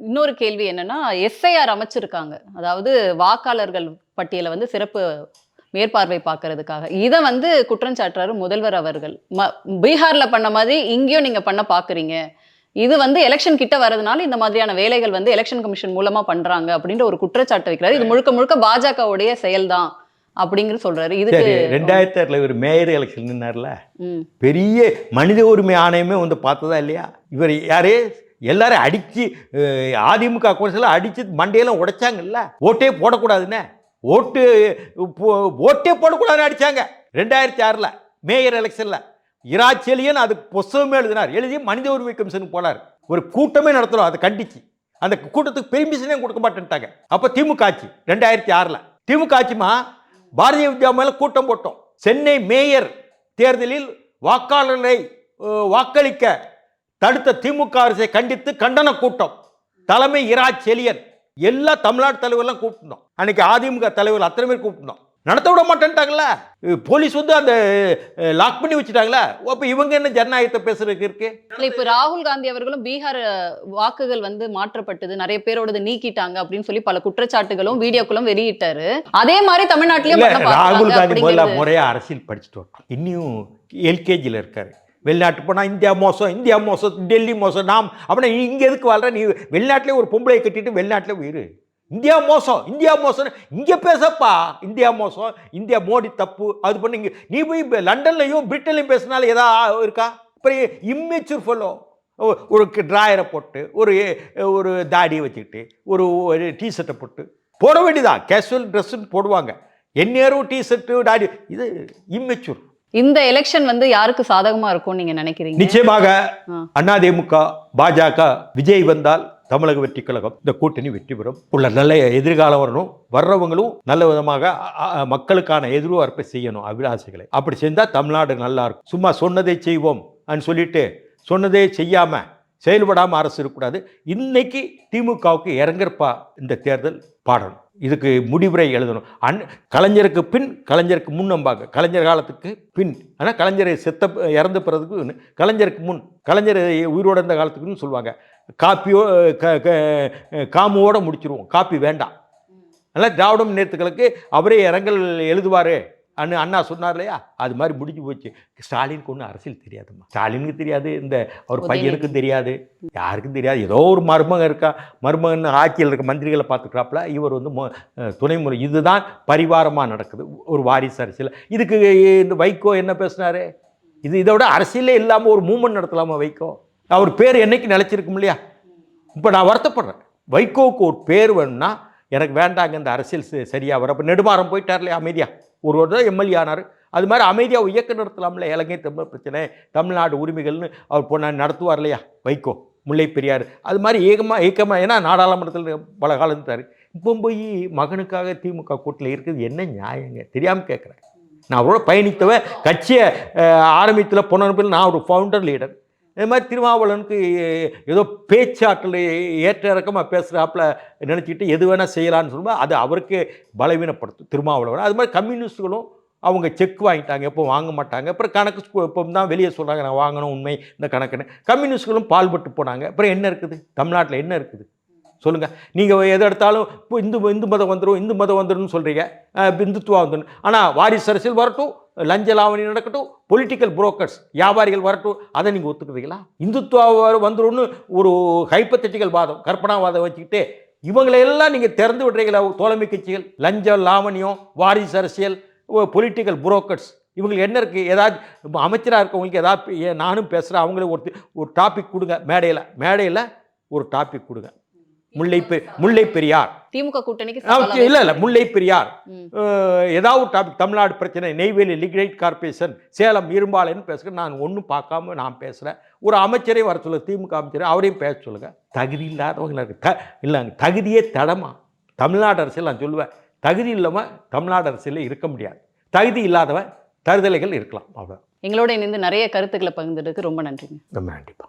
இன்னொரு கேள்வி என்னன்னா எஸ்ஐஆர் அமைச்சிருக்காங்க. அதாவது வாக்காளர்கள் பட்டியலை வந்து சிறப்பு மேற்பார்வை பார்க்கறதுக்காக. இதை வந்து குற்றம் சாட்டுறாரு முதல்வர் அவர்கள். ம பீகார்ல பண்ண மாதிரி இங்கேயும் நீங்க பண்ண பாக்குறீங்க இது வந்து எலெக்ஷன் கிட்ட வரதுனால இந்த மாதிரியான வேலைகள் வந்து எலெக்ஷன் கமிஷன் மூலமா பண்றாங்க அப்படின்ற ஒரு குற்றச்சாட்டு வைக்கிறாரு. இது முழுக்க முழுக்க பாஜகவுடைய செயல்தான் அப்படிங்கிற சொல்றாரு. இதுக்கு சரி ரெண்டாயிரத்தி ஆறில் இவர் மேயர் எலெக்ஷன் நின்னார்ல? பெரிய மனித உரிமை ஆணையமே வந்து பார்த்ததா இல்லையா? இவர் யாரே? எல்லாரும் அடித்து அதிமுக குறைசில் அடித்து மண்டையெல்லாம் உடைச்சாங்கல்ல? ஓட்டே போடக்கூடாதுன்னு. ஓட்டு ஓட்டே போடக்கூடாதுன்னு அடித்தாங்க ரெண்டாயிரத்தி ஆறில் மேயர் எலெக்ஷனில். இராச்சலியன் அதுக்கு புஸ்தகமே எழுதினார். எழுதி மனித உரிமை கமிஷனுக்கு போனார். ஒரு கூட்டமே நடத்துகிறோம் அதை கண்டிச்சு. அந்த கூட்டத்துக்கு பெர்மிஷனே கொடுக்க மாட்டேன்ட்டாங்க. அப்போ திமுக ஆட்சி ரெண்டாயிரத்தி ஆறில். திமுக ஆட்சிமா பாரதிய வித்யா மேலே கூட்டம் போட்டோம். சென்னை மேயர் தேர்தலில் வாக்காளர்களை வாக்களிக்க தடுத்த திமுக அரசை கண்டித்து கண்டன கூட்டம். தலைமை இரா செலியன் எல்லா தமிழ்நாடு தலைவர்லாம் கூப்பிட்டோம் அன்னைக்கு அதிமுக தலைவர் அத்தனை பேர் கூப்பிட்டோம் நடத்த விட மாட்டேன்ட்டாங்களா போலீஸ் வந்து அந்த லாக் பண்ணி வச்சுட்டாங்களா அப்போ இவங்க என்ன ஜனநாயகத்தை பேசுறதுக்கு இருக்கு? இப்ப ராகுல் காந்தி அவர்களும் பீகார் வாக்குகள் வந்து மாற்றப்பட்டது. நிறைய பேரோடது நீக்கிட்டாங்க அப்படின்னு சொல்லி பல குற்றச்சாட்டுகளும் வீடியோக்களும் வெளியிட்டாரு. அதே மாதிரி தமிழ்நாட்டிலயும் ராகுல் காந்தி முதல்ல முறையா அரசியல் படிச்சுட்டு வரட்டும். இன்னும் எல்கேஜியில் இருக்காரு. வெளிநாட்டு போனால் இந்தியா மோசம் இந்தியா மோசம் டெல்லி மோசம் நாம் அப்படின்னா நீ இங்கே எதுக்கு வாழ்ற? நீ வெளிநாட்டிலே ஒரு பொம்பளையை கட்டிட்டு வெளிநாட்டில் உயிர். இந்தியா மோசம் இந்தியா மோசம் இங்கே பேசப்பா. இந்தியா மோசம் இந்தியா மோடி தப்பு அது பண்ணி நீ போய் லண்டன்லையும் பிரிட்டன்லையும் பேசினாலும் ஏதா இருக்கா? அப்புறம் இம்மெச்சூர் ஃபெல்லோ ஒரு ட்ராயரை போட்டு ஒரு ஒரு தாடியை வச்சுக்கிட்டு ஒரு ஒரு டிஷர்ட்டை போட்டு போட வேண்டியதான் கேஷுவல் ட்ரெஸ்ஸுன்னு போடுவாங்க. எந்நேரம் டிஷர்ட்டு தாடி இது இம்மெச்சூர் இந்த எலெக்ஷன் வந்து யாருக்கு சாதகமா இருக்கும்னு நீங்க நினைக்கிறீங்க? நிச்சயமாக ஆ. அதிமுக பாஜக விஜய் வந்தால் தமிழக வெற்றி கழகம் இந்த கூட்டணி வெற்றி பெறும். உள்ள நல்ல எதிர்காலம் வரணும். வர்றவங்களும் நல்ல விதமாக மக்களுக்கான எதிர்பார்ப்பை செய்யணும் அபிலாசைகளை. அப்படி செஞ்சால் தமிழ்நாடு நல்லா இருக்கும். சும்மா சொன்னதை செய்வோம் சொல்லிட்டு சொன்னதே செய்யாம செயல்படாமல் அரசு இருக்கக்கூடாது. இன்னைக்கு திமுகவுக்கு இறங்கிருப்பா இந்த தேர்தல் பாடணும். இதுக்கு முடிவுரை எழுதணும். அன் கலைஞருக்கு பின் கலைஞருக்கு முன் நம்பாங்க கலைஞர் காலத்துக்கு பின். ஆனால் கலைஞரை செத்த இறந்த பிறகு கலைஞருக்கு முன் கலைஞர் உயிரோட இருந்த காலத்துக்குன்னு சொல்லுவாங்க. காப்பியோ க க- காமுவோட முடிச்சிருவோம். காப்பி வேண்டாம். அதனால் திராவிட முன்னேற்றங்களுக்கு அவரே இரங்கல் எழுதுவார். அண்ணு அண்ணா சொன்னார் இல்லையா அது மாதிரி முடிஞ்சு போச்சு. ஸ்டாலினுக்கு ஒன்றும் அரசியல் தெரியாதும்மா. ஸ்டாலினுக்கு தெரியாது இந்த அவர். பையனுக்கும் தெரியாது. யாருக்கும் தெரியாது. ஏதோ ஒரு மருமகன் இருக்கா மருமகன் ஆட்சியில் இருக்க மந்திரிகளை பார்த்துக்கிறாப்புல இவர் வந்து துணை முறை இதுதான் பரிவாரமாக நடக்குது. ஒரு வாரிசு அரசியல். இதுக்கு இந்த வைகோ என்ன பேசுனாரு? இது இதை விட அரசியலே இல்லாமல் ஒரு மூமெண்ட் நடத்தலாமா வைகோ? அவர் பேர் என்னைக்கு நிலைச்சிருக்கும் இல்லையா? இப்போ நான் வருத்தப்படுறேன். வைகோவுக்கு ஒரு பேர் வேணும்னா எனக்கு வேண்டாங்க இந்த அரசியல் ச- சரியா வர அப்போ நெடுமாறம் போயிட்டார் இல்லையா அமைதியா? ஒரு ஒரு தான் எம்எல்ஏ ஆனார். அது மாதிரி அமைதியாக இயக்க நடத்தலாம்ல இலங்கை தமிழ் பிரச்சனை. தமிழ்நாடு உரிமைகள்னு அவர் பொண்ணா நடத்துவார் இல்லையா? வைகோ முல்லை பெரியார் அது மாதிரி ஏகமாக ஏக்கமாக ஏன்னா நாடாளுமன்றத்தில் பல காலம் இருந்தார். இப்போ போய் மகனுக்காக திமுக கூட்டில் இருக்குது என்ன நியாயங்க? தெரியாமல் கேட்குறேன் நான் அவரோட பயணித்தவன் கட்சியை ஆரம்பித்தில் பொன்னரப்பில் நான் ஒரு ஃபவுண்டர் லீடர் இது மாதிரி திருமாவளவனுக்கு ஏதோ பேச்சாற்றல் ஏற்ற இறக்கமாக பேசுகிறாப்புல நினச்சிக்கிட்டு எது வேணால் செய்யலான்னு சொல்லும்போது அது அவருக்கு பலவீனப்படுத்தும் திருமாவளவன். அது மாதிரி கம்யூனிஸ்ட்டுகளும் அவங்க செக் வாங்கிட்டாங்க எப்போ வாங்க மாட்டாங்க. அப்புறம் கணக்கு இப்போ தான் வெளியே சொல்கிறாங்க நான் வாங்கணும் உண்மை இந்த கணக்குன்னு. கம்யூனிஸ்ட்களும் பால்பட்டு போனாங்க. அப்புறம் என்ன இருக்குது? தமிழ்நாட்டில் என்ன இருக்குது? சொல்லுங்கள் நீங்கள் எதை எடுத்தாலும் இப்போ இந்து இந்து மதம் வந்துடும் இந்து மதம் வந்துடும் சொல்கிறீங்க இந்துத்துவா வந்துடும் ஆனால் வாரிசு அரசியல் வரட்டும். லஞ்ச லாவணி நடக்கட்டும் பொலிட்டிக்கல் புரோக்கர்ஸ் வியாபாரிகள் வரட்டும் அதை நீங்கள் ஒத்துக்கிறீங்களா? இந்துத்துவா வந்துடும் ஒரு ஹைப்பத்தட்டிக்கல் வாதம் கற்பனாவாதம் வச்சுக்கிட்டு இவங்களையெல்லாம் நீங்கள் திறந்து விடுறீங்களா? தோழமை கட்சிகள் லஞ்சம் லாவணியம் வாரிசு அரசியல் பொலிட்டிக்கல் புரோக்கர்ஸ் இவங்களுக்கு என்ன இருக்குது ஏதாவது அமைச்சராக இருக்கவங்களுக்கு ஏதாவது நானும் பேசுகிறேன் அவங்களே ஒரு ஒரு டாபிக் கொடுங்க மேடையில் மேடையில் ஒரு டாபிக் கொடுங்க. முல்லை முல்லை பெரியார் திமுக கூட்டணிக்கு இல்ல இல்ல முல்லை பெரியார் ஏதாவது டாபிக் தமிழ்நாடு பிரச்சனை நெய்வேலி லிக்ரைட் கார்பரேஷன் சேலம் இரும்பாலைன்னு பேசுகிறேன் நான் ஒன்றும் பார்க்காம நான் பேசுகிறேன் ஒரு அமைச்சரையும் வர சொல்லுங்க திமுக அமைச்சரை அவரையும் பேச சொல்லுங்க. தகுதி இல்லாதவங்களா இருக்கு த இல்லைங்க தகுதியே தடமா. தமிழ்நாடு அரசியல் நான் சொல்லுவேன். தகுதி இல்லாமல் தமிழ்நாடு அரசியலில் இருக்க முடியாது. தகுதி இல்லாதவன் தருதலைகள் இருக்கலாம். அவ்வளோ எங்களோட இணைந்து நிறைய கருத்துக்களை பகிர்ந்ததுக்கு ரொம்ப நன்றிங்க. ரொம்ப நன்றிப்பா.